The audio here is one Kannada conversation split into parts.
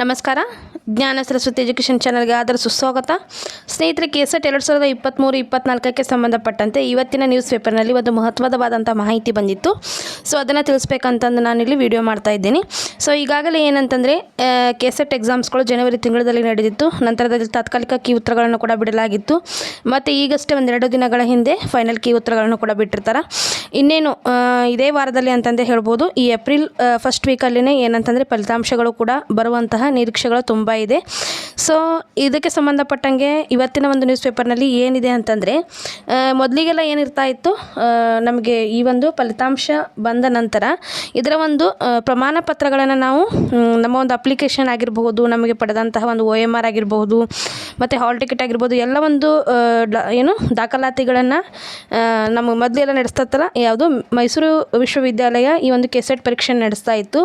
ನಮಸ್ಕಾರ. ಜ್ಞಾನ ಸರಸ್ವತಿ ಎಜುಕೇಷನ್ ಚಾನಲ್ಗೆ ಆದರ ಸುಸ್ವಾಗತ ಸ್ನೇಹಿತರೆ ಕೆಸೆಟ್ ಎರಡು ಸಾವಿರದ ಇಪ್ಪತ್ತ್ಮೂರು ಇಪ್ಪತ್ನಾಲ್ಕಕ್ಕೆ ಸಂಬಂಧಪಟ್ಟಂತೆ ಇವತ್ತಿನ ನ್ಯೂಸ್ ಪೇಪರ್ನಲ್ಲಿ ಒಂದು ಮಹತ್ವದವಾದಂಥ ಮಾಹಿತಿ ಬಂದಿತ್ತು. ಸೊ, ಅದನ್ನು ತಿಳಿಸ್ಬೇಕಂತಂದು ನಾನಿಲ್ಲಿ ವಿಡಿಯೋ ಮಾಡ್ತಾ ಇದ್ದೀನಿ. ಸೊ, ಈಗಾಗಲೇ ಏನಂತಂದರೆ ಕೆಸೆಟ್ ಎಕ್ಸಾಮ್ಸ್ಗಳು ಜನವರಿ ತಿಂಗಳಲ್ಲಿ ನಡೆದಿತ್ತು. ನಂತರದಲ್ಲಿ ತಾತ್ಕಾಲಿಕ ಕೀ ಉತ್ತರಗಳನ್ನು ಕೂಡ ಬಿಡಲಾಗಿತ್ತು. ಮತ್ತು ಈಗಷ್ಟೇ ಒಂದೆರಡು ದಿನಗಳ ಹಿಂದೆ ಫೈನಲ್ ಕೀ ಉತ್ತರಗಳನ್ನು ಕೂಡ ಬಿಟ್ಟಿರ್ತಾರೆ. ಇನ್ನೇನು ಇದೇ ವಾರದಲ್ಲಿ ಅಂತಂದೇ ಹೇಳ್ಬೋದು, ಈ ಏಪ್ರಿಲ್ ಫಸ್ಟ್ ವೀಕಲ್ಲಿನೇ ಏನಂತಂದರೆ ಫಲಿತಾಂಶಗಳು ಕೂಡ ಬರುವಂತಹ ನಿರೀಕ್ಷೆಗಳು ತುಂಬ ಇದೆ. ಸೊ ಇದಕ್ಕೆ ಸಂಬಂಧಪಟ್ಟಂಗೆ ಇವತ್ತಿನ ಒಂದು ನ್ಯೂಸ್ ಪೇಪರ್ನಲ್ಲಿ ಏನಿದೆ ಅಂತಂದರೆ ಮೊದಲಿಗೆಲ್ಲ ಏನಿರ್ತಾ ಇತ್ತು ನಮಗೆ ಈ ಒಂದು ಫಲಿತಾಂಶ ಬಂದ ನಂತರ ಇದರ ಒಂದು ಪ್ರಮಾಣ ಪತ್ರಗಳನ್ನು ನಾವು ನಮ್ಮ ಒಂದು ಅಪ್ಲಿಕೇಶನ್ ಆಗಿರಬಹುದು, ನಮಗೆ ಪಡೆದಂತಹ ಒಂದು ಒ ಎಂ ಆರ್ ಆಗಿರಬಹುದು, ಮತ್ತು ಹಾಲ್ ಟಿಕೆಟ್ ಆಗಿರ್ಬೋದು, ಎಲ್ಲ ಒಂದು ಏನು ದಾಖಲಾತಿಗಳನ್ನು ನಮ್ಮ ಮೊದಲೆಲ್ಲ ನಡೆಸ್ತತ್ತಲ್ಲ ಯಾವುದು ಮೈಸೂರು ವಿಶ್ವವಿದ್ಯಾಲಯ ಈ ಒಂದು ಕೆಸೆಟ್ ಪರೀಕ್ಷೆ ನಡೆಸ್ತಾ ಇತ್ತು.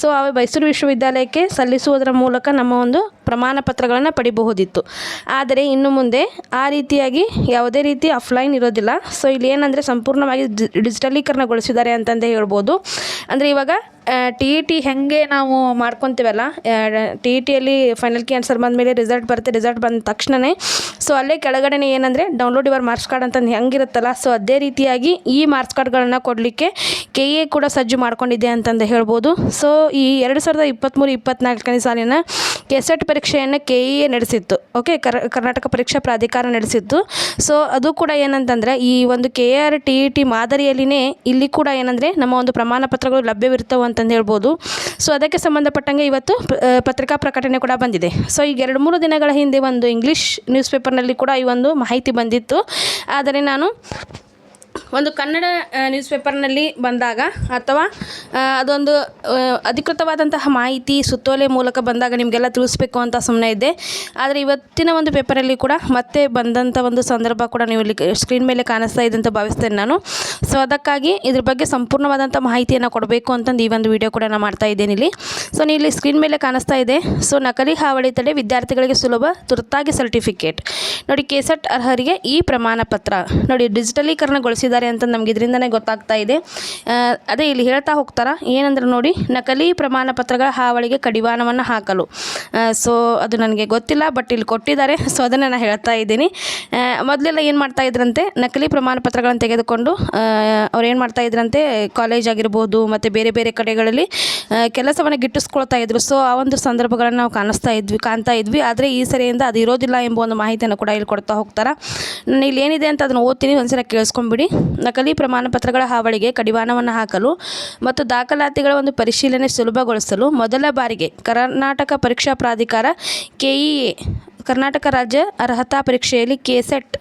ಸೊ ಆ ಮೈಸೂರು ವಿಶ್ವವಿದ್ಯಾಲಯಕ್ಕೆ ಸಲ್ಲಿಸುವುದರ ಮೂಲಕ ನಮ್ಮ ಒಂದು ಪ್ರಮಾಣ ಪತ್ರಗಳನ್ನು ಪಡಿಬಹುದಿತ್ತು. ಆದರೆ ಇನ್ನು ಮುಂದೆ ಆ ರೀತಿಯಾಗಿ ಯಾವುದೇ ರೀತಿ ಆಫ್ಲೈನ್ ಇರೋದಿಲ್ಲ. ಸೊ ಇಲ್ಲಿ ಏನಂದರೆ ಸಂಪೂರ್ಣವಾಗಿ ಡಿಜಿಟಲೀಕರಣಗೊಳಿಸಿದ್ದಾರೆ ಅಂತಂದೇ ಹೇಳ್ಬೋದು. ಅಂದರೆ ಇವಾಗ ಟಿ ಇ ಟಿ ಹೇಗೆ ನಾವು ಮಾಡ್ಕೊತೀವಲ್ಲ ಟಿ ಇ ಟಿಯಲ್ಲಿ ಫೈನಲ್ ಕಿ ಆನ್ಸರ್ ಬಂದಮೇಲೆ ರಿಸಲ್ಟ್ ಬರುತ್ತೆ ರಿಸಲ್ಟ್ ಬಂದ ತಕ್ಷಣವೇ ಸೊ ಅಲ್ಲೇ ಕೆಳಗಡೆನೇ ಏನಂದರೆ ಡೌನ್ಲೋಡ್ ಯುವರ್ ಮಾರ್ಕ್ಸ್ ಕಾರ್ಡ್ ಅಂತ ಹೆಂಗಿರುತ್ತಲ್ಲ ಸೊ ಅದೇ ರೀತಿಯಾಗಿ ಈ ಮಾರ್ಕ್ಸ್ ಕಾರ್ಡ್ಗಳನ್ನು ಕೊಡಲಿಕ್ಕೆ ಕೆ ಎ ಕೂಡ ಸಜ್ಜು ಮಾಡ್ಕೊಂಡಿದೆ ಅಂತಂದು ಹೇಳ್ಬೋದು. ಸೊ ಈ ಎರಡು ಸಾವಿರದ ಇಪ್ಪತ್ತ್ಮೂರು ಇಪ್ಪತ್ತ್ನಾಲ್ಕನೇ ಸಾಲಿನ ಕೆಸೆಟ್ ಪರೀಕ್ಷೆಯನ್ನು ಕೆ ಇ ಎ ನಡೆಸಿತ್ತು. ಓಕೆ ಕರ್, ಕರ್ನಾಟಕ ಪರೀಕ್ಷಾ ಪ್ರಾಧಿಕಾರ ನಡೆಸಿತ್ತು. ಸೊ ಅದು ಕೂಡ ಏನಂತಂದರೆ, ಈ ಒಂದು K R T E T ಮಾದರಿಯಲ್ಲಿನೇ ಇಲ್ಲಿ ಕೂಡ ಏನಂದರೆ, ನಮ್ಮ ಒಂದು ಪ್ರಮಾಣ ಪತ್ರಗಳು ಲಭ್ಯವಿರ್ತವೆ ಅಂತಂದು ಹೇಳ್ಬೋದು. ಸೊ ಅದಕ್ಕೆ ಸಂಬಂಧಪಟ್ಟಂಗೆ ಇವತ್ತು ಪತ್ರಿಕಾ ಪ್ರಕಟಣೆ ಕೂಡ ಬಂದಿದೆ. ಸೊ ಈಗ ಎರಡು ಮೂರು ದಿನಗಳ ಹಿಂದೆ ಒಂದು ಇಂಗ್ಲೀಷ್ ನ್ಯೂಸ್ ಪೇಪರ್ನಲ್ಲಿ ಕೂಡ ಈ ಒಂದು ಮಾಹಿತಿ ಬಂದಿತ್ತು. ಆದರೆ ನಾನು ಒಂದು ಕನ್ನಡ ನ್ಯೂಸ್ ಪೇಪರ್ನಲ್ಲಿ ಬಂದಾಗ ಅಥವಾ ಅದೊಂದು ಅಧಿಕೃತವಾದಂತಹ ಮಾಹಿತಿ ಸುತ್ತೋಲೆ ಮೂಲಕ ಬಂದಾಗ ನಿಮಗೆಲ್ಲ ತಿಳಿಸ್ಬೇಕು ಅಂತ ಸುಮ್ಮನೆ ಇದ್ದೆ. ಆದರೆ ಇವತ್ತಿನ ಒಂದು ಪೇಪರಲ್ಲಿ ಕೂಡ ಮತ್ತೆ ಬಂದಂಥ ಒಂದು ಸಂದರ್ಭ ಕೂಡ ನೀವು ಇಲ್ಲಿ ಸ್ಕ್ರೀನ್ ಮೇಲೆ ಕಾಣಿಸ್ತಾ ಇದೆ ಅಂತ ಭಾವಿಸ್ತೇನೆ ನಾನು. ಸೊ ಅದಕ್ಕಾಗಿ ಇದ್ರ ಬಗ್ಗೆ ಸಂಪೂರ್ಣವಾದಂಥ ಮಾಹಿತಿಯನ್ನು ಕೊಡಬೇಕು ಅಂತಂದು ಈ ಒಂದು ವಿಡಿಯೋ ಕೂಡ ನಾನು ಮಾಡ್ತಾ ಇದ್ದೇನೆ ಇಲ್ಲಿ. ಸೊ ನೀವು ಇಲ್ಲಿ ಸ್ಕ್ರೀನ್ ಮೇಲೆ ಕಾಣಿಸ್ತಾ ಇದೆ. ಸೊ ನಕಲಿ ಹಾವಳಿ ತಡೆ ವಿದ್ಯಾರ್ಥಿಗಳಿಗೆ ಸುಲಭ, ತುರ್ತಾಗಿ ಸರ್ಟಿಫಿಕೇಟ್. ನೋಡಿ, ಕೆಸೆಟ್ ಅರ್ಹರಿಗೆ ಈ ಪ್ರಮಾಣ ನೋಡಿ ಡಿಜಿಟಲೀಕರಣಗೊಳಿಸಿದ್ದಾರೆ ಅಂತ ನಮ್ಗೆ ಇದರಿಂದನೇ ಗೊತ್ತಾಗ್ತಾ ಇದೆ. ಅದೇ ಇಲ್ಲಿ ಹೇಳ್ತಾ ಹೋಗ್ತಾರ, ಏನಂದ್ರೆ ನೋಡಿ, ನಕಲಿ ಪ್ರಮಾಣ ಪತ್ರಗಳ ಹಾವಳಿಗೆ ಕಡಿವಾಣವನ್ನು ಹಾಕಲು. ಸೊ ಅದು ನನಗೆ ಗೊತ್ತಿಲ್ಲ ಬಟ್ ಇಲ್ಲಿ ಕೊಟ್ಟಿದ್ದಾರೆ ಸೊ ಅದನ್ನು ನಾನು ಹೇಳ್ತಾ ಇದ್ದೀನಿ. ಮೊದಲೆಲ್ಲ ಏನು ಮಾಡ್ತಾ ಇದ್ರಂತೆ, ನಕಲಿ ಪ್ರಮಾಣ ಪತ್ರಗಳನ್ನು ತೆಗೆದುಕೊಂಡು ಅವ್ರು ಏನು ಮಾಡ್ತಾ ಇದ್ರಂತೆ ಕಾಲೇಜ್ ಆಗಿರ್ಬೋದು, ಮತ್ತು ಬೇರೆ ಬೇರೆ ಕಡೆಗಳಲ್ಲಿ ಕೆಲಸವನ್ನು ಗಿಟ್ಟಿಸ್ಕೊಳ್ತಾ ಇದ್ರು. ಸೊ ಆ ಒಂದು ಸಂದರ್ಭಗಳನ್ನು ನಾವು ಕಾಣಿಸ್ತಾ ಇದ್ವಿ, ಕಾಣ್ತಾ ಇದ್ವಿ. ಆದರೆ ಈ ಸರಿಯಿಂದ ಅದು ಇರೋದಿಲ್ಲ ಎಂಬ ಒಂದು ಮಾಹಿತಿಯನ್ನು ಕೂಡ ಇಲ್ಲಿ ಕೊಡ್ತಾ ಹೋಗ್ತಾರೆ. ನಾನು ಇಲ್ಲಿ ಏನಿದೆ ಅಂತ ಅದನ್ನು ಓದ್ತೀನಿ, ಒಂದ್ಸಲ ಕೇಳಿಸ್ಕೊಂಬಿಡಿ. ನಕಲಿ ಪ್ರಮಾಣ ಪತ್ರಗಳ ಹಾವಳಿಗೆ ಕಡಿವಾಣವನ್ನು ಹಾಕಲು ಮತ್ತು ದಾಖಲಾತಿಗಳ ಒಂದು ಪರಿಶೀಲನೆ ಸುಲಭಗೊಳಿಸಲು ಮೊದಲ ಬಾರಿಗೆ ಕರ್ನಾಟಕ ಪರೀಕ್ಷಾ ಪ್ರಾಧಿಕಾರ ಕೆಇಎ ಕರ್ನಾಟಕ ರಾಜ್ಯ ಅರ್ಹತಾ ಪರೀಕ್ಷೆಯಲ್ಲಿ ಕೆಸೆಟ್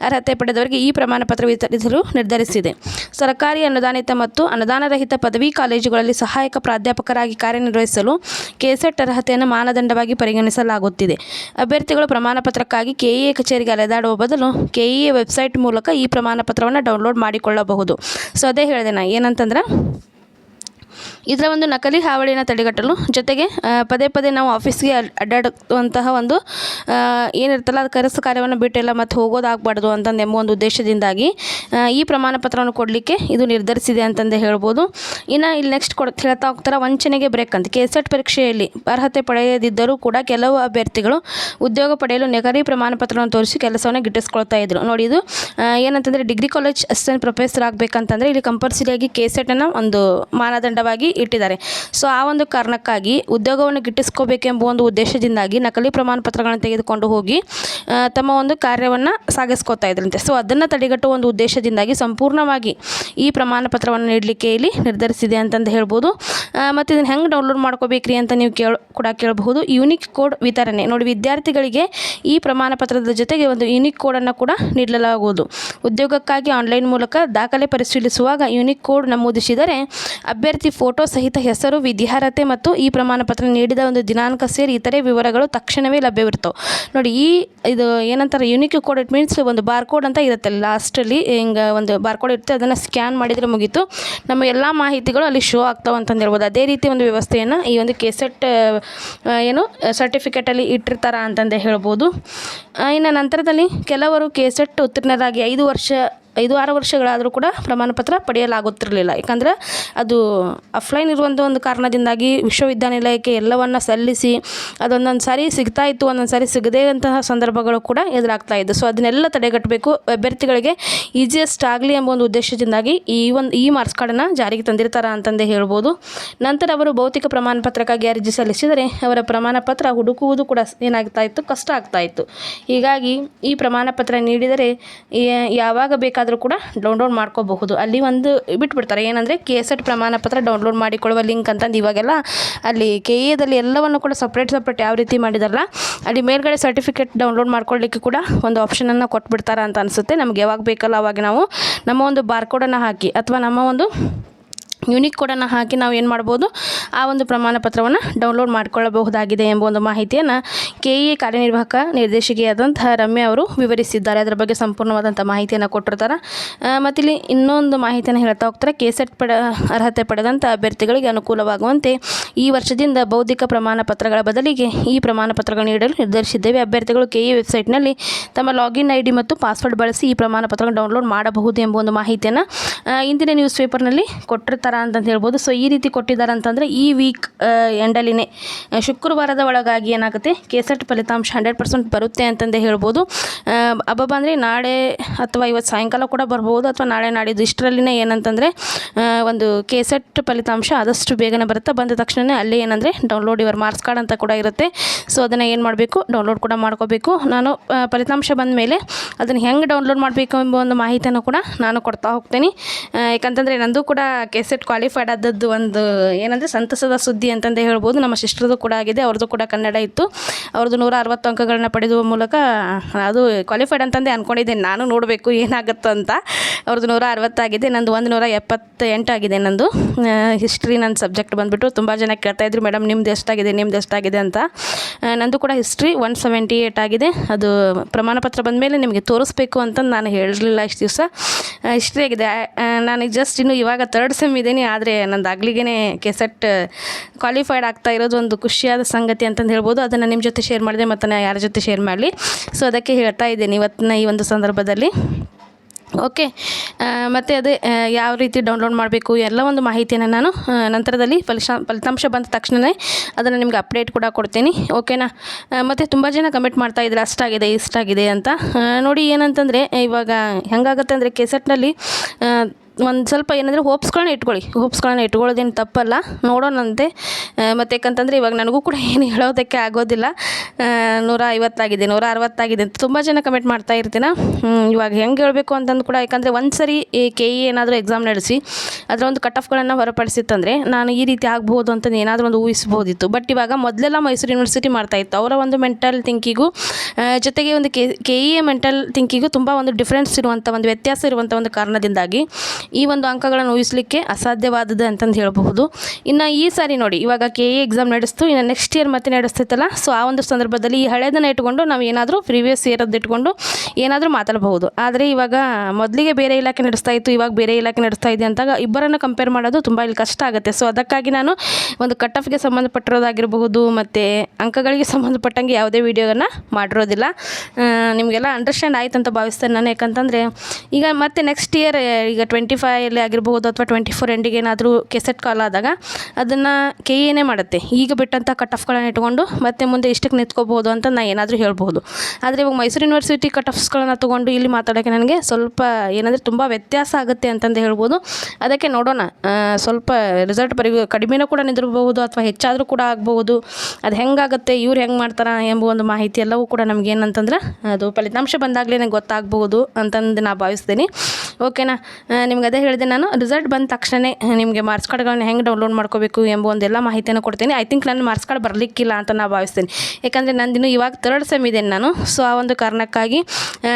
ಅರ್ಹತೆ ಪಡೆದವರಿಗೆ ಈ ಪ್ರಮಾಣ ಪತ್ರ ವಿತರಿಸಲು ನಿರ್ಧರಿಸಿದೆ. ಸರ್ಕಾರಿ ಅನುದಾನಿತ ಮತ್ತು ಅನುದಾನರಹಿತ ಪದವಿ ಕಾಲೇಜುಗಳಲ್ಲಿ ಸಹಾಯಕ ಪ್ರಾಧ್ಯಾಪಕರಾಗಿ ಕಾರ್ಯನಿರ್ವಹಿಸಲು ಕೆಸೆಟ್ ಅರ್ಹತೆಯನ್ನು ಮಾನದಂಡವಾಗಿ ಪರಿಗಣಿಸಲಾಗುತ್ತಿದೆ. ಅಭ್ಯರ್ಥಿಗಳು ಪ್ರಮಾಣ ಪತ್ರಕ್ಕಾಗಿ ಕೆಇಎ ಕಚೇರಿಗೆ ಅಲೆದಾಡುವ ಬದಲು ಕೆಇಎ ವೆಬ್ಸೈಟ್ ಮೂಲಕ ಈ ಪ್ರಮಾಣ ಪತ್ರವನ್ನು ಡೌನ್ಲೋಡ್ ಮಾಡಿಕೊಳ್ಳಬಹುದು. ಸೊ, ಅದೇ ಹೇಳಿದೆ ನಾ, ಏನಂತಂದ್ರೆ ಇದರ ಒಂದು ನಕಲಿ ಹಾವಳಿಯನ್ನು ತಡೆಗಟ್ಟಲು ಜೊತೆಗೆ ಪದೇ ಪದೇ ನಾವು ಆಫೀಸ್ಗೆ ಅಡ್- ಅಡ್ಡಾಡುವಂತಹ ಒಂದು ಏನಿರ್ತಲ್ಲ ಅದು ಕರೆಸ ಕಾರ್ಯವನ್ನು ಬಿಟ್ಟೆಲ್ಲ ಮತ್ತು ಹೋಗೋದಾಗಬಾರ್ದು ಅಂತಂದು ಎಂಬ ಒಂದು ಉದ್ದೇಶದಿಂದಾಗಿ ಈ ಪ್ರಮಾಣ ಪತ್ರವನ್ನು ಕೊಡಲಿಕ್ಕೆ ಇದು ನಿರ್ಧರಿಸಿದೆ ಅಂತಂದೇ ಹೇಳ್ಬೋದು. ಇನ್ನು ಇಲ್ಲಿ ನೆಕ್ಸ್ಟ್ ಕೊಡ್ ಹೇಳ್ತಾ ಹೋಗ್ತಾರೆ, ವಂಚನೆಗೆ ಬ್ರೇಕ್ ಅಂತ. ಕೆಸೆಟ್ ಪರೀಕ್ಷೆಯಲ್ಲಿ ಅರ್ಹತೆ ಪಡೆಯದಿದ್ದರೂ ಕೂಡ ಕೆಲವು ಅಭ್ಯರ್ಥಿಗಳು ಉದ್ಯೋಗ ಪಡೆಯಲು ನೆಗರಿ ಪ್ರಮಾಣ ಪತ್ರವನ್ನು ತೋರಿಸಿ ಕೆಲಸವನ್ನು ಗಿಟ್ಟಿಸ್ಕೊಳ್ತಾ ಇದ್ರು. ನೋಡಿ ಇದು ಏನಂತಂದರೆ, ಡಿಗ್ರಿ ಕಾಲೇಜ್ ಅಸಿಸ್ಟೆಂಟ್ ಪ್ರೊಫೆಸರ್ ಆಗಬೇಕಂತಂದರೆ ಇಲ್ಲಿ ಕಂಪಲ್ಸರಿಯಾಗಿ ಅನ್ನು ಒಂದು ಮಾನದಂಡವಾಗಿ ಇಟ್ಟಿದ್ದಾರೆ. ಸೊ ಆ ಒಂದು ಕಾರಣಕ್ಕಾಗಿ ಉದ್ಯೋಗವನ್ನು ಗಿಟ್ಟಿಸ್ಕೋಬೇಕೆಂಬ ಒಂದು ಉದ್ದೇಶದಿಂದಾಗಿ ನಕಲಿ ಪ್ರಮಾಣ ಪತ್ರಗಳನ್ನು ತೆಗೆದುಕೊಂಡು ಹೋಗಿ ತಮ್ಮ ಒಂದು ಕಾರ್ಯವನ್ನು ಸಾಗಿಸ್ಕೋತಾ ಇದ್ರಂತೆ. ಸೊ ಅದನ್ನು ತಡೆಗಟ್ಟುವ ಒಂದು ಉದ್ದೇಶದಿಂದಾಗಿ ಸಂಪೂರ್ಣವಾಗಿ ಈ ಪ್ರಮಾಣ ಪತ್ರವನ್ನು ನೀಡಲಿಕ್ಕೆ ಇಲ್ಲಿ ನಿರ್ಧರಿಸಿದೆ ಅಂತಂದು ಹೇಳ್ಬೋದು. ಮತ್ತು ಇದನ್ನು ಹೆಂಗೆ ಡೌನ್ಲೋಡ್ ಮಾಡ್ಕೋಬೇಕ್ರಿ ಅಂತ ನೀವು ಕೇಳ, ಕೂಡ ಕೇಳಬಹುದು. ಯೂನಿಕ್ ಕೋಡ್ ವಿತರಣೆ. ನೋಡಿ, ವಿದ್ಯಾರ್ಥಿಗಳಿಗೆ ಈ ಪ್ರಮಾಣ ಪತ್ರದ ಜೊತೆಗೆ ಒಂದು ಯೂನಿಕ್ ಕೋಡನ್ನು ಕೂಡ ನೀಡಲಾಗುವುದು. ಉದ್ಯೋಗಕ್ಕಾಗಿ ಆನ್ಲೈನ್ ಮೂಲಕ ದಾಖಲೆ ಪರಿಶೀಲಿಸುವಾಗ ಯೂನಿಕ್ ಕೋಡ್ ನಮೂದಿಸಿದರೆ, ಅಭ್ಯರ್ಥಿ ಫೋಟೋ ಸಹಿತ ಹೆಸರು ವಿದ್ಯಾರ್ಹತೆ ಮತ್ತು ಈ ಪ್ರಮಾಣ ಪತ್ರ ನೀಡಿದ ಒಂದು ದಿನಾಂಕ ಸೇರಿ ಇತರೆ ವಿವರಗಳು ತಕ್ಷಣವೇ ಲಭ್ಯವಿರ್ತವೆ ನೋಡಿ, ಈ ಇದು ಏನಂತಾರೆ ಯುನಿಕ್ ಕೋಡ್ ಇಟ್ ಮೀನ್ಸ್ ಒಂದು ಬಾರ್ ಕೋಡ್ ಅಂತ ಇರುತ್ತೆ. ಲಾಸ್ಟಲ್ಲಿ ಹಿಂಗೆ ಒಂದು ಬಾರ್ ಕೋಡ್ ಇರುತ್ತೆ, ಅದನ್ನು ಸ್ಕ್ಯಾನ್ ಮಾಡಿದರೆ ಮುಗೀತು. ನಮ್ಮ ಎಲ್ಲ ಮಾಹಿತಿಗಳು ಅಲ್ಲಿ ಶೋ ಆಗ್ತಾವೆ ಅಂತಂದು ಹೇಳ್ಬೋದು. ಅದೇ ರೀತಿ ಒಂದು ವ್ಯವಸ್ಥೆಯನ್ನು ಈ ಒಂದು ಕೆಸೆಟ್ ಏನು ಸರ್ಟಿಫಿಕೇಟಲ್ಲಿ ಇಟ್ಟಿರ್ತಾರ ಅಂತಂದೇ ಹೇಳ್ಬೋದು. ಇನ್ನು ನಂತರದಲ್ಲಿ ಕೆಲವರು ಕೆಸೆಟ್ ಉತ್ತೀರ್ಣರಾಗಿ ಐದು ವರ್ಷ ಐದು ಆರು ವರ್ಷಗಳಾದರೂ ಕೂಡ ಪ್ರಮಾಣ ಪತ್ರ ಪಡೆಯಲಾಗುತ್ತಿರಲಿಲ್ಲ. ಯಾಕಂದ್ರೆ ಅದು ಅಫ್ಲೈನ್ ಇರುವಂಥ ಒಂದು ಕಾರಣದಿಂದಾಗಿ ವಿಶ್ವವಿದ್ಯಾನಿಲಯಕ್ಕೆ ಎಲ್ಲವನ್ನು ಸಲ್ಲಿಸಿ ಅದೊಂದೊಂದು ಸಾರಿ ಸಿಗ್ತಾ ಇತ್ತು, ಒಂದೊಂದು ಸಾರಿ ಸಿಗದೇ ಅಂತಹ ಸಂದರ್ಭಗಳು ಕೂಡ ಎದುರಾಗ್ತಾ ಇದ್ದು ಸೊ ಅದನ್ನೆಲ್ಲ ತಡೆಗಟ್ಟಬೇಕು. ಅಭ್ಯರ್ಥಿಗಳಿಗೆ ಈಸಿಯೆಸ್ಟ್ ಆಗಲಿ ಎಂಬ ಒಂದು ಉದ್ದೇಶದಿಂದಾಗಿ ಈ ಒಂದು ಈ ಮಾರ್ಕ್ಸ್ ಕಾರ್ಡನ್ನು ಜಾರಿಗೆ ತಂದಿರ್ತಾರೆ ಅಂತಂದೇ ಹೇಳ್ಬೋದು. ನಂತರ ಅವರು ಭೌತಿಕ ಪ್ರಮಾಣ ಪತ್ರಕ್ಕಾಗಿ ಅರ್ಜಿ ಸಲ್ಲಿಸಿದರೆ ಅವರ ಪ್ರಮಾಣ ಪತ್ರ ಹುಡುಕುವುದು ಕೂಡ ಏನಾಗ್ತಾ ಇತ್ತು, ಕಷ್ಟ ಆಗ್ತಾ ಇತ್ತು. ಹೀಗಾಗಿ ಈ ಪ್ರಮಾಣ ಪತ್ರ ನೀಡಿದರೆ ಯಾವಾಗ ಯಾವಾಗ ಬೇಕಾದರೂ ಕೂಡ ಡೌನ್ಲೋಡ್ ಮಾಡ್ಕೋಬಹುದು. ಅಲ್ಲಿ ಒಂದು ಬಿಟ್ಬಿಡ್ತಾರೆ. ಏನಂದರೆ ಕೆ ಎಸ್ ಎಟ್ ಪ್ರಮಾಣ ಪತ್ರ ಡೌನ್ಲೋಡ್ ಮಾಡಿಕೊಳ್ಳುವ ಲಿಂಕ್ ಅಂತಂದು ಇವಾಗೆಲ್ಲ ಅಲ್ಲಿ ಕೆ ಎದಲ್ಲಿ ಎಲ್ಲವನ್ನು ಕೂಡ ಸಪ್ರೇಟ್ ಸಪ್ರೇಟ್ ಯಾವ ರೀತಿ ಮಾಡಿದಾರಲ್ಲ ಅಲ್ಲಿ ಮೇಲ್ಗಡೆ ಸರ್ಟಿಫಿಕೇಟ್ ಡೌನ್ಲೋಡ್ ಮಾಡ್ಕೊಳ್ಳಿಕ್ಕೆ ಕೂಡ ಒಂದು ಆಪ್ಷನನ್ನು ಕೊಟ್ಬಿಡ್ತಾರೆ ಅಂತ ಅನಿಸುತ್ತೆ. ನಮ್ಗೆ ಯಾವಾಗ ಬೇಕಲ್ಲ ಅವಾಗ ನಾವು ನಮ್ಮ ಒಂದು ಬಾರ್ಕೋಡನ್ನು ಹಾಕಿ, ಅಥವಾ ನಮ್ಮ ಒಂದು ಯುನಿಕ್ ಕೋಡನ್ನು ಹಾಕಿ ನಾವು ಏನು ಮಾಡ್ಬೋದು, ಆ ಒಂದು ಪ್ರಮಾಣ ಪತ್ರವನ್ನು ಡೌನ್ಲೋಡ್ ಮಾಡಿಕೊಳ್ಳಬಹುದಾಗಿದೆ ಎಂಬ ಒಂದು ಮಾಹಿತಿಯನ್ನು ಕೆ ಇ ಕಾರ್ಯನಿರ್ವಾಹಕ ನಿರ್ದೇಶಕಿಯಾದಂತಹ ರಮ್ಯ ಅವರು ವಿವರಿಸಿದ್ದಾರೆ. ಅದರ ಬಗ್ಗೆ ಸಂಪೂರ್ಣವಾದಂಥ ಮಾಹಿತಿಯನ್ನು ಕೊಟ್ಟಿರ್ತಾರೆ. ಮತ್ತು ಇಲ್ಲಿ ಇನ್ನೊಂದು ಮಾಹಿತಿಯನ್ನು ಹೇಳ್ತಾ ಹೋಗ್ತಾರೆ. ಕೆಸೆಟ್ ಪಡ, ಅರ್ಹತೆ ಪಡೆದಂಥ ಅಭ್ಯರ್ಥಿಗಳಿಗೆ ಅನುಕೂಲವಾಗುವಂತೆ ಈ ವರ್ಷದಿಂದ ಬೌದ್ಧಿಕ ಪ್ರಮಾಣ ಪತ್ರಗಳ ಬದಲಿಗೆ ಈ ಪ್ರಮಾಣ ಪತ್ರಗಳನ್ನು ನೀಡಲು ನಿರ್ಧರಿಸಿದ್ದೇವೆ. ಅಭ್ಯರ್ಥಿಗಳು ಕೆ ಇ ವೆಬ್ಸೈಟ್ನಲ್ಲಿ ತಮ್ಮ ಲಾಗಿನ್ ಐ ಮತ್ತು ಪಾಸ್ವರ್ಡ್ ಬಳಸಿ ಈ ಪ್ರಮಾಣ ಪತ್ರಗಳನ್ನು ಡೌನ್ಲೋಡ್ ಮಾಡಬಹುದು ಎಂಬ ಒಂದು ಮಾಹಿತಿಯನ್ನು ಇಂದಿನ ನ್ಯೂಸ್ ಪೇಪರ್ನಲ್ಲಿ ಕೊಟ್ಟಿರ್ತಾರ. ಅಂತಂತ ಹೇಳ್ಬೋದು. ಸೊ ಈ ರೀತಿ ಕೊಟ್ಟಿದ್ದಾರೆ ಅಂತಂದರೆ ಈ ವೀಕ್ ಎಂಡಲ್ಲಿನೇ ಆ, ಶುಕ್ರವಾರದ ಒಳಗಾಗಿ ಏನಾಗುತ್ತೆ? ಕೆಸೆಟ್ ಫಲಿತಾಂಶ ಹಂಡ್ರೆಡ್ ಪರ್ಸೆಂಟ್ ಬರುತ್ತೆ ಅಂತಂದೇ ಹೇಳ್ಬೋದು. ಹಬ್ಬ ಅಂದರೆ ನಾಳೆ ಅಥವಾ ಇವತ್ತು ಸಾಯಂಕಾಲ ಕೂಡ ಬರ್ಬೋದು. ಅಥವಾ ನಾಳೆ ನಾಡಿದ್ದು ಇಷ್ಟರಲ್ಲಿನೇ ಏನಂತಂದರೆ ಒಂದು ಕೆಸೆಟ್ ಫಲಿತಾಂಶ ಆದಷ್ಟು ಬೇಗನೆ ಬರುತ್ತೆ ಬಂದ ತಕ್ಷಣವೇ ಅಲ್ಲೇ ಏನಂದರೆ ಡೌನ್ಲೋಡ್ ಯುವರ್ ಮಾರ್ಕ್ಸ್ ಕಾರ್ಡ್ ಅಂತ ಕೂಡ ಇರುತ್ತೆ. ಸೊ ಅದನ್ನು ಏನು ಮಾಡಬೇಕು? ಡೌನ್ಲೋಡ್ ಕೂಡ ಮಾಡ್ಕೋಬೇಕು. ನಾನು ಫಲಿತಾಂಶ ಬಂದ ಮೇಲೆ ಅದನ್ನು ಹೆಂಗೆ ಡೌನ್ಲೋಡ್ ಮಾಡಬೇಕು ಎಂಬ ಒಂದು ಮಾಹಿತಿಯನ್ನು ಕೂಡ ನಾನು ಕೊಡ್ತಾ ಹೋಗ್ತೀನಿ. ಯಾಕಂತಂದರೆ ನಂದು ಕೂಡ ಕೆಸೆಟ್ ಕ್ವಾಲಿಫೈಡ್ ಆದದ್ದು ಒಂದು ಏನಂದರೆ ಸಂತಸದ ಸುದ್ದಿ ಅಂತಂದು ಹೇಳ್ಬೋದು. ನಮ್ಮ ಸಿಸ್ಟರ್ದು ಕೂಡ ಆಗಿದೆ, ಅವ್ರದ್ದು ಕೂಡ ಕನ್ನಡ ಇತ್ತು. ಅವ್ರದ್ದು ನೂರ ಅರವತ್ತು ಅಂಕಗಳನ್ನ ಪಡೆದುವ ಮೂಲಕ ಅದು ಕ್ವಾಲಿಫೈಡ್ ಅಂತಂದೇ ಅಂದ್ಕೊಂಡಿದ್ದೇನೆ ನಾನು ನೋಡಬೇಕು ಏನಾಗುತ್ತೋ ಅಂತ. ಅವ್ರದ್ದು ನೂರ ಅರವತ್ತಾಗಿದೆ ನಂದು ಒಂದು ನೂರ ಎಪ್ಪತ್ತ ಎಂಟಾಗಿದೆ ನಂದು. ಹಿಸ್ಟ್ರಿ ನನ್ನ ಸಬ್ಜೆಕ್ಟ್ ಬಂದುಬಿಟ್ಟು ತುಂಬ ಜನ ಕೇಳ್ತಾಯಿದ್ರು ಮೇಡಮ್, ನಿಮ್ದು ಎಷ್ಟಾಗಿದೆ ನಿಮ್ದು ಎಷ್ಟಾಗಿದೆ ಅಂತ. ನಂದು ಕೂಡ ಹಿಸ್ಟ್ರಿ ಒನ್ ಸೆವೆಂಟಿ ಏಯ್ಟ್ ಆಗಿದೆ. ಅದು ಪ್ರಮಾಣ ಪತ್ರ ಬಂದ ಮೇಲೆ ನಿಮಗೆ ತೋರಿಸ್ಬೇಕು ಅಂತ ನಾನು ಹೇಳಲಿಲ್ಲ ಇಷ್ಟು ದಿವಸ. ಹಿಸ್ಟ್ರಿ ಆಗಿದೆ ನಾನು ಜಸ್ಟ್ ಇನ್ನು ಇವಾಗ ತರ್ಡ್ ಸೆಮ್ ಇದ್ದೀನಿ ಆದರೆ ನಂದು ಆಗ್ಲಿಗೇ ಕೆಸೆಟ್ ಕ್ವಾಲಿಫೈಡ್ ಆಗ್ತಾ ಇರೋದು ಒಂದು ಖುಷಿಯಾದ ಸಂಗತಿ ಅಂತಂದು ಹೇಳ್ಬೋದು. ಅದನ್ನು ನಿಮ್ಮ ಜೊತೆ ಶೇರ್ ಮಾಡಿದೆ ಮತ್ತು ನಾನು ಯಾರ ಜೊತೆ ಶೇರ್ ಮಾಡಲಿ. ಸೊ ಅದಕ್ಕೆ ಹೇಳ್ತಾ ಇದ್ದೀನಿ ಇವತ್ತಿನ ಈ ಒಂದು ಸಂದರ್ಭದಲ್ಲಿ. ಓಕೆ ಮತ್ತು ಅದೇ ಯಾವ ರೀತಿ ಡೌನ್ಲೋಡ್ ಮಾಡಬೇಕು, ಎಲ್ಲ ಒಂದು ಮಾಹಿತಿಯನ್ನು ನಾನು ನಂತರದಲ್ಲಿ ಫಲಿಶ ಫಲಿತಾಂಶ ಬಂದ ತಕ್ಷಣವೇ ಅದನ್ನು ನಿಮ್ಗೆ ಅಪ್ಡೇಟ್ ಕೂಡ ಕೊಡ್ತೀನಿ. ಓಕೆನಾ ಮತ್ತು ತುಂಬ ಜನ ಕಮೆಂಟ್ ಮಾಡ್ತಾ ಇದ್ದಾರೆ ಅಷ್ಟಾಗಿದೆ, ಇಷ್ಟಾಗಿದೆ ಅಂತ. ನೋಡಿ ಏನಂತಂದರೆ, ಇವಾಗ ಹೆಂಗಾಗತ್ತೆ ಅಂದರೆ ಕೆಸೆಟ್ನಲ್ಲಿ ಒಂದು ಸ್ವಲ್ಪ ಏನಂದರೆ ಹೋಪ್ಸ್ಗಳನ್ನ ಇಟ್ಕೊಳ್ಳಿ. ಹೋಪ್ಸ್ಗಳನ್ನ ಇಟ್ಕೊಳ್ಳೋದೇನು ತಪ್ಪಲ್ಲ. ನೋಡೋಣಂತೆ. ಮತ್ತು ಯಾಕಂತಂದರೆ ಇವಾಗ ನನಗೂ ಕೂಡ ಏನು ಹೇಳೋದಕ್ಕೆ ಆಗೋದಿಲ್ಲ. ನೂರ ಐವತ್ತಾಗಿದೆ ನೂರ ಅರವತ್ತಾಗಿದೆ ಅಂತ ತುಂಬ ಜನ ಕಮೆಂಟ್ ಮಾಡ್ತಾ ಇರ್ತೀನ ಇವಾಗ ಹೆಂಗೆ ಹೇಳಬೇಕು ಅಂತಂದು ಕೂಡ ಯಾಕಂದರೆ ಒಂದು ಸರಿ ಕೆ ಇ ಏನಾದರೂ ಎಕ್ಸಾಮ್ ನಡೆಸಿ ಅದರ ಒಂದು ಕಟ್ ಆಫ್ಗಳನ್ನು ಹೊರಪಡಿಸಿತ್ತಂದರೆ ನಾನು ಈ ರೀತಿ ಆಗ್ಬೋದು ಅಂತ ಏನಾದರೂ ಒಂದು ಊಹಿಸ್ಬೋದಿತ್ತು. ಬಟ್ ಇವಾಗ ಮೊದಲೆಲ್ಲ ಮೈಸೂರು ಯೂನಿವರ್ಸಿಟಿ ಮಾಡ್ತಾ ಇತ್ತು. ಅವರ ಒಂದು ಮೆಂಟಲ್ ಥಿಂಕಿಗೂ ಜೊತೆಗೆ ಒಂದು K K E A mental ಥಿಂಕಿಗೂ ತುಂಬ ಒಂದು ಡಿಫ್ರೆನ್ಸ್ ಇರುವಂಥ ಒಂದು ವ್ಯತ್ಯಾಸ ಇರುವಂಥ ಒಂದು ಕಾರಣದಿಂದಾಗಿ ಈ ಒಂದು ಅಂಕಗಳನ್ನು ಊಹಿಸಲಿಕ್ಕೆ ಅಸಾಧ್ಯವಾದದ್ದು ಅಂತಂದು ಹೇಳಬಹುದು. ಇನ್ನು ಈ ಸಾರಿ ನೋಡಿ, ಇವಾಗ ಕೆ ಎ ಎಕ್ಸಾಮ್ ನಡೆಸ್ತು, ಇನ್ನು ನೆಕ್ಸ್ಟ್ ಇಯರ್ ಮತ್ತೆ ನಡೆಸ್ತೈತಲ್ಲ ಸೊ ಆ ಒಂದು ಸಂದರ್ಭದಲ್ಲಿ ಈ ಹಳೆದನ್ನು ಇಟ್ಕೊಂಡು ನಾವು ಏನಾದರೂ ಪ್ರೀವಿಯಸ್ ಇಯರದ್ದು ಇಟ್ಕೊಂಡು ಏನಾದರೂ ಮಾತಾಡಬಹುದು. ಆದರೆ ಇವಾಗ ಮೊದಲಿಗೆ ಬೇರೆ ಇಲಾಖೆ ನಡೆಸ್ತಾ ಇತ್ತು, ಇವಾಗ ಬೇರೆ ಇಲಾಖೆ ನಡೆಸ್ತಾ ಇದೆ ಅಂತಾಗ ಇಬ್ಬರನ್ನು ಕಂಪೇರ್ ಮಾಡೋದು ತುಂಬ ಇಲ್ಲಿ ಕಷ್ಟ ಆಗುತ್ತೆ. ಸೊ ಅದಕ್ಕಾಗಿ ನಾನು ಒಂದು ಕಟ್ ಆಫ್ಗೆ ಸಂಬಂಧಪಟ್ಟಿರೋದಾಗಿರಬಹುದು, ಮತ್ತು ಅಂಕಗಳಿಗೆ ಸಂಬಂಧಪಟ್ಟಂಗೆ ಯಾವುದೇ ವಿಡಿಯೋನ ಮಾಡಿರೋದಿಲ್ಲ. ನಿಮಗೆಲ್ಲ ಅಂಡರ್ಸ್ಟ್ಯಾಂಡ್ ಆಯಿತು ಅಂತ ಭಾವಿಸ್ತೇನೆ ನಾನು. ಯಾಕಂತಂದರೆ ಈಗ ಮತ್ತೆ ನೆಕ್ಸ್ಟ್ ಇಯರ್ ಈಗ ಟ್ವೆಂಟಿ ಫೈವಲ್ಲಿ ಆಗಿರ್ಬೋದು ಅಥವಾ ಟ್ವೆಂಟಿ ಫೋರ್ ಎಂಡಿಗೆ ಏನಾದರೂ ಕೆಸೆಟ್ ಕಾಲ್ ಆದಾಗ ಅದನ್ನು ಕೆ ಏನೇ ಮಾಡುತ್ತೆ. ಈಗ ಬಿಟ್ಟಂಥ ಕಟ್ ಆಫ್ಗಳನ್ನ ಇಟ್ಕೊಂಡು ಮತ್ತೆ ಮುಂದೆ ಇಷ್ಟಕ್ಕೆ ನಿಂತ್ಕೋಬೋದು ಅಂತ ನಾನು ಏನಾದರೂ ಹೇಳ್ಬೋದು ಆದರೆ ಇವಾಗ ಮೈಸೂರು ಯೂನಿವರ್ಸಿಟಿ ಕಟ್ ಆಫ್ಸ್ಗಳನ್ನ ತೊಗೊಂಡು ಇಲ್ಲಿ ಮಾತಾಡೋಕ್ಕೆ ನನಗೆ ಸ್ವಲ್ಪ ಏನಂದರೆ ತುಂಬ ವ್ಯತ್ಯಾಸ ಆಗುತ್ತೆ ಅಂತಂದು ಹೇಳ್ಬೋದು. ಅದಕ್ಕೆ ನೋಡೋಣ. ಸ್ವಲ್ಪ ರಿಸಲ್ಟ್ ಬರೀ ಕಡಿಮೆನೂ ಕೂಡ ನಿಂದಿರ್ಬೋದು ಅಥವಾ ಹೆಚ್ಚಾದರೂ ಕೂಡ ಆಗ್ಬೋದು ಅದು ಹೆಂಗಾಗುತ್ತೆ ಇವ್ರು ಹೆಂಗೆ ಮಾಡ್ತಾರೆ ಎಂಬ ಒಂದು ಮಾಹಿತಿ ಎಲ್ಲವೂ ಕೂಡ ನಮ್ಗೆ ಏನಂತಂದ್ರೆ ಅದು ಫಲಿತಾಂಶ ಬಂದಾಗಲೇ ಗೊತ್ತಾಗ್ಬೋದು ಅಂತಂದು ನಾನು ಭಾವಿಸ್ತೀನಿ. ಓಕೆನಾ ಆ, ನಿಮ್ಗೆ ಅದೇ ಹೇಳಿದೆ ನಾನು ರಿಸಲ್ಟ್ ಬಂದ ತಕ್ಷಣ ನಿಮಗೆ ಮಾರ್ಕ್ಸ್ ಕಾರ್ಡ್ಗಳನ್ನ ಹೆಂಗೆ ಡೌನ್ಲೋಡ್ ಮಾಡ್ಕೋಬೇಕು ಎಂಬ ಒಂದೆಲ್ಲ ಮಾಹಿತಿಯನ್ನು ಕೊಡ್ತೀನಿ. ಐ ಥಿಂಕ್ ನನ್ನ ಮಾರ್ಕ್ಸ್ ಕಾರ್ಡ್ ಬರಲಿಕ್ಕಿಲ್ಲ ಅಂತ ನಾನು ಭಾವಿಸ್ತೀನಿ. ಯಾಕಂದರೆ ನಂದಿನ್ನು ಇವಾಗ ತರ್ಡ್ ಸೆಮ್ ಇದೆ ನಾನು ಸೊ ಆ ಒಂದು ಕಾರಣಕ್ಕಾಗಿ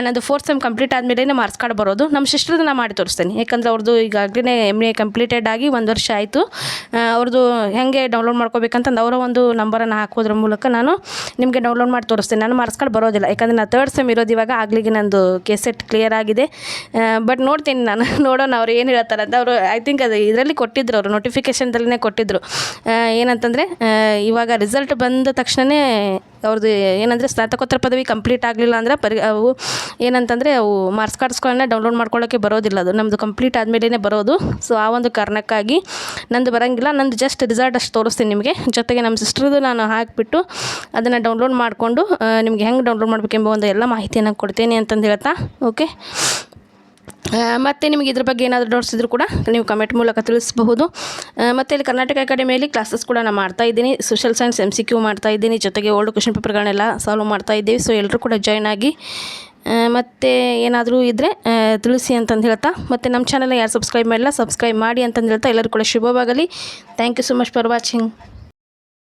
ನಂದು ಫೋರ್ತ್ ಸೆಮ್ ಕಂಪ್ಲೀಟ್ ಆದಮೇಲೆ ಮಾರ್ಕ್ಸ್ ಕಾರ್ಡ್ ಬರೋದು. ನಮ್ಮ ಸಿಸ್ಟರ್ದು ನಾ ಮಾಡಿ ತೋರಿಸ್ತೇನೆ. ಯಾಕಂದ್ರೆ ಅವ್ರದ್ದು ಈಗಾಗಲೇ ಎಂ ಎ ಕಂಪ್ಲೀಟೆಡ್ ಆಗಿ ಒಂದು ವರ್ಷ ಆಯಿತು. ಅವ್ರದ್ದು ಹೆಂಗೆ ಡೌನ್ಲೋಡ್ ಮಾಡ್ಕೋಬೇಕಂತಂದು ಅವರ ಒಂದು ನಂಬರನ್ನು ಹಾಕೋದ್ರ ಮೂಲಕ ನಾನು ನಿಮಗೆ ಡೌನ್ಲೋಡ್ ಮಾಡಿ ತೋರಿಸ್ತೇನೆ. ನಾನು ಮಾರ್ಕ್ಸ್ ಕಾರ್ಡ್ ಬರೋದಿಲ್ಲ. ಯಾಕಂದರೆ ನಾನು ತರ್ಡ್ ಸೆಮ್ ಇರೋದು ಇವಾಗ ಆಗ್ಲಿಗೆ ನಂದು ಕೆಸೆಟ್ ಕ್ಲಿಯರ್ ಆಗಿದೆ. ಬಟ್ ನೋಡ್ತೀನಿ ನಾನು. ನೋಡೋಣ ಅವ್ರು ಏನು ಹೇಳ್ತಾರೆ ಅಂತ ಅವರು ಐ ಥಿಂಕ್ ಅದು ಇದರಲ್ಲಿ ಕೊಟ್ಟಿದ್ರು ಅವರು ನೋಟಿಫಿಕೇಷನ್ದಲ್ಲೇ ಕೊಟ್ಟಿದ್ದರು ಏನಂತಂದರೆ ಇವಾಗ ರಿಸಲ್ಟ್ ಬಂದ ತಕ್ಷಣವೇ ಅವ್ರದ್ದು ಏನಂದರೆ ಸ್ನಾತಕೋತ್ತರ ಪದವಿ ಕಂಪ್ಲೀಟ್ ಆಗಲಿಲ್ಲ ಅಂದರೆ ಪರಿ, ಅವು ಏನಂತಂದರೆ ಅವು ಮಾರ್ಕ್ಸ್ ಕಾರ್ಡ್ಸ್ಗಳನ್ನ ಡೌನ್ಲೋಡ್ ಮಾಡ್ಕೊಳ್ಳೋಕ್ಕೆ ಬರೋದಿಲ್ಲ ಅದು. ನಮ್ಮದು ಕಂಪ್ಲೀಟ್ ಆದಮೇಲೆ ಬರೋದು. ಸೊ ಆ ಒಂದು ಕಾರಣಕ್ಕಾಗಿ ನಂದು ಬರೋಂಗಿಲ್ಲ. ನಂದು ಜಸ್ಟ್ ರಿಸಲ್ಟ್ ಅಷ್ಟು ತೋರಿಸ್ತೀನಿ ನಿಮಗೆ. ಜೊತೆಗೆ ನಮ್ಮ ಸಿಸ್ಟ್ರದ್ದು ನಾನು ಹಾಕಿಬಿಟ್ಟು ಅದನ್ನು ಡೌನ್ಲೋಡ್ ಮಾಡಿಕೊಂಡು ನಿಮಗೆ ಹೆಂಗೆ ಡೌನ್ಲೋಡ್ ಮಾಡಬೇಕೆಂಬ ಒಂದು ಎಲ್ಲ ಮಾಹಿತಿಯನ್ನು ಕೊಡ್ತೀನಿ ಅಂತಂದು ಹೇಳ್ತಾ ಓಕೆ ಮತ್ತು ನಿಮಗೆ ಇದ್ರ ಬಗ್ಗೆ ಏನಾದರೂ ಡೌಟ್ಸ್ ಇದ್ದರೂ ಕೂಡ ನೀವು ಕಮೆಂಟ್ ಮೂಲಕ ತಿಳಿಸಬಹುದು. ಮತ್ತು ಇಲ್ಲಿ ಕರ್ನಾಟಕ ಅಕಾಡೆಮಿಯಲ್ಲಿ ಕ್ಲಾಸಸ್ ಕೂಡ ನಾನು ಮಾಡ್ತಾ ಇದ್ದೀನಿ. Social science M C Q ಮಾಡ್ತಾ ಇದ್ದೀನಿ. ಜೊತೆಗೆ ಓಲ್ಡ್ ಕ್ವಶನ್ ಪೇಪರ್ಗಳನ್ನೆಲ್ಲ ಸಾಲ್ವ್ ಮಾಡ್ತಾ ಇದ್ದೀವಿ. ಸೊ ಎಲ್ಲರೂ ಕೂಡ ಜಾಯ್ನ್ ಆಗಿ ಮತ್ತು ಏನಾದರೂ ಇದ್ದರೆ ತಿಳಿಸಿ ಅಂತಂದು ಹೇಳ್ತಾ, ಮತ್ತು ನಮ್ಮ ಚಾನಲ್ನ ಯಾರು ಸಬ್ಸ್ಕ್ರೈಬ್ ಮಾಡಿಲ್ಲ ಸಬ್ಸ್ಕ್ರೈಬ್ ಮಾಡಿ ಅಂತಂದು ಹೇಳ್ತಾ, ಎಲ್ಲರೂ ಕೂಡ ಶುಭವಾಗಲಿ. Thank you so much for watching